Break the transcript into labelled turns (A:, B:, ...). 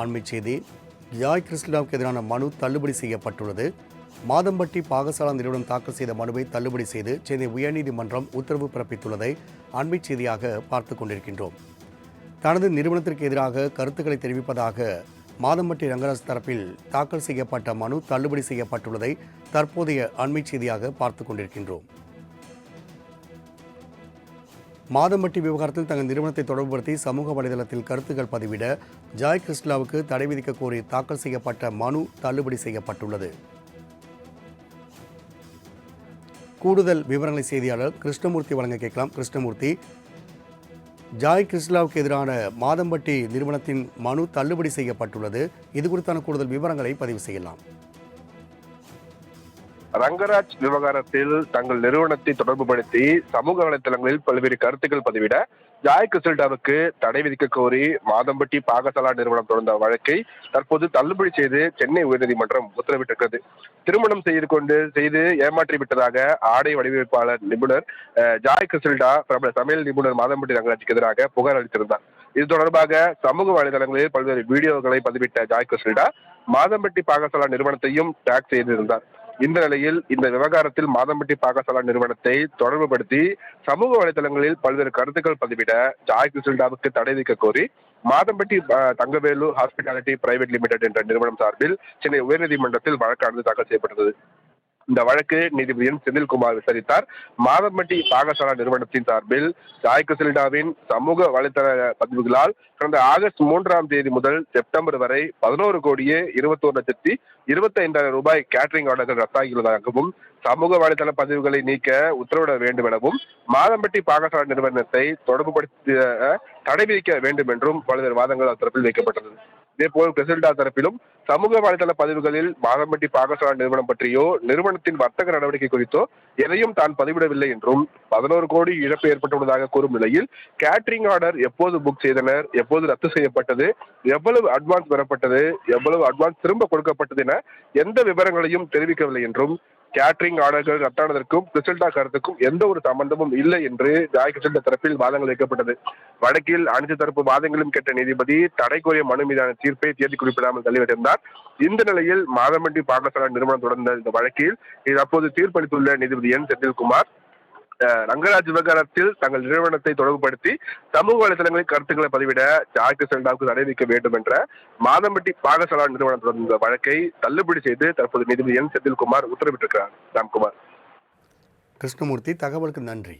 A: ஆண்மை செய்தி. ஜாய் கிறிஸ்லாவுக்கு எதிரான மனு தள்ளுபடி செய்யப்பட்டுள்ளது. மாதம்பட்டி பாகசாலா நிறுவனம் தாக்கல் செய்த மனுவை தள்ளுபடி செய்து சென்னை உயர்நீதிமன்றம் உத்தரவு பிறப்பித்துள்ளதை அண்மை செய்தியாக பார்த்து கொண்டிருக்கின்றோம். தனது நிறுவனத்திற்கு எதிராக கருத்துக்களை தெரிவிப்பதாக மாதம்பட்டி ரங்கராஜ் தரப்பில் தாக்கல் செய்யப்பட்ட மனு தள்ளுபடி செய்யப்பட்டுள்ளதை தற்போதைய அண்மை செய்தியாக பார்த்து கொண்டிருக்கின்றோம். மாதம்பட்டி விவகாரத்தில் தங்கள் நிறுவனத்தை தொடர்புபடுத்தி சமூக வலைதளத்தில் கருத்துக்கள் பதிவிட ஜாய் கிருஷ்ணாவுக்கு தடை விதிக்க கோரி தாக்கல் செய்யப்பட்ட மனு தள்ளுபடி செய்யப்பட்டுள்ளது. கூடுதல் விவரங்களை செய்தியாளர் கிருஷ்ணமூர்த்தி வழங்க கேட்கலாம். கிருஷ்ணமூர்த்தி ஜாய் கிறிஸ்லாவுக்கு எதிரான மாதம்பட்டி நிறுவனத்தின் மனு தள்ளுபடி செய்யப்பட்டுள்ளது. இது குறித்தான கூடுதல் விவரங்களை பதிவு செய்யலாம்.
B: ரங்கராஜ் விவகாரத்தில் தங்கள் நிறுவனத்தை தொடர்புபடுத்தி சமூக வலைதளங்களில் பல்வேறு கருத்துக்கள் பதிவிட ஜாய் கிறிஸ்டல்டாவுக்கு தடை விதிக்க கோரி மாதம்பட்டி பாகசாலா நிறுவனம் தொடர்ந்த வழக்கை தற்போது தள்ளுபடி செய்து சென்னை உயர்நீதிமன்றம் உத்தரவிட்டிருக்கிறது. திருமணம் செய்து கொண்டு செய்து ஏமாற்றி விட்டதாக ஆடை வடிவமைப்பாளர் நிபுணர் ஜாய் கிறிஸ்டல்டா பிரபல சமையல் நிபுணர் மாதம்பட்டி ரங்கராஜுக்கு எதிராக புகார் அளித்திருந்தார். இது தொடர்பாக சமூக வலைதளங்களில் பல்வேறு வீடியோக்களை பதிவிட்ட ஜாய் கிறிஸ்டல்டா மாதம்பட்டி பாகசாலா நிறுவனத்தையும் டேக் செய்திருந்தார். இந்த நிலையில் இந்த விவகாரத்தில் மாதம்பட்டி பாகசாலா நிறுவனத்தை தொடர்புபடுத்தி சமூக வலைதளங்களில் பல்வேறு கருத்துக்கள் பதிவிட ஜாய் கிருஷ்ணாவுக்கு தடை விதிக்க கோரி Madhampatti Thangavelu hospitality private limited என்ற நிறுவனம் சார்பில் சென்னை உயர்நீதிமன்றத்தில் வழக்கானது தாக்கல் செய்யப்பட்டது. இந்த வழக்கு நீதிபதி என் செந்தில்குமார் விசாரித்தார். மாதம்பட்டி பாகசாலா நிறுவனத்தின் சார்பில் ஜாய்க்கு கிறிஸ்டல்டாவின் சமூக வலைதள பதிவுகளால் கடந்த ஆகஸ்ட் மூன்றாம் தேதி முதல் செப்டம்பர் வரை பதினோரு கோடியே இருபத்தோரு லட்சத்தி இருபத்தி ஐந்தாயிரம் ரூபாய் கேட்டரிங் ஆர்டர்கள் ரத்தாகியுள்ளதாகவும் சமூக வலைதள பதிவுகளை நீக்க உத்தரவிட வேண்டும் எனவும் மாதம்பட்டி பாகசாலை நிறுவனத்தை தொடர்புபடுத்த தடை விதிக்க வேண்டும் என்றும் பல்வேறு வாதங்கள் அத்தரப்பில் வைக்கப்பட்டது. இதேபோல் கிறிஸ்டல்டா தரப்பிலும் சமூக வலைதள பதிவுகளில் மாதம்பட்டி பாகசாலை நிறுவனம் பற்றியோ நிறுவனத்தின் வர்த்தக நடவடிக்கை குறித்தோ எதையும் தான் பதிவிடவில்லை என்றும் பதினோரு கோடி இழப்பு ஏற்பட்டுள்ளதாக கூறும் நிலையில் கேட்டரிங் ஆர்டர் எப்போது புக் செய்தனர் எப்போது ரத்து செய்யப்பட்டது எவ்வளவு அட்வான்ஸ் பெறப்பட்டது எவ்வளவு அட்வான்ஸ் திரும்ப கொடுக்கப்பட்டது என எந்த விவரங்களையும் தெரிவிக்கவில்லை என்றும் கேட்டரிங் ஆர்டர்கள் ரத்தானதற்கும் ரிசல்டா கருத்துக்கும் எந்த ஒரு சம்பந்தமும் இல்லை என்று ஜாய் தரப்பில் வாதங்கள் வைக்கப்பட்டது. வழக்கில் அனைத்து தரப்பு வாதங்களும் கேட்ட நீதிபதி தடை கோரிய மனு மீதான தீர்ப்பை தேதி குறிப்பிடாமல் தள்ளிவிட்டிருந்தார் இந்த நிலையில் மாதமண்டி பாடசாலை நிறுவனம் தொடர்ந்த இந்த வழக்கில் இது அப்போது தீர்ப்பளித்துள்ள நீதிபதி என் செந்தில்குமார் ரங்கராஜ் விவகாரத்தில் தங்கள் நிறுவனத்தை தொடர்புபடுத்தி சமூக வலைதளங்களில் கருத்துக்களை பதிவிட ஜாய் கிறிஸ்டல்டாவுக்கு தடை விதிக்க வேண்டும் என்ற மாதம்பட்டி பாகசாலா நிறுவனம் தொடர்ந்த வழக்கை தள்ளுபடி செய்து தற்போது நீதிபதி என் செந்தில்குமார் உத்தரவிட்டிருக்கிறார். ராம்குமார்.
A: கிருஷ்ணமூர்த்தி தகவலுக்கு நன்றி.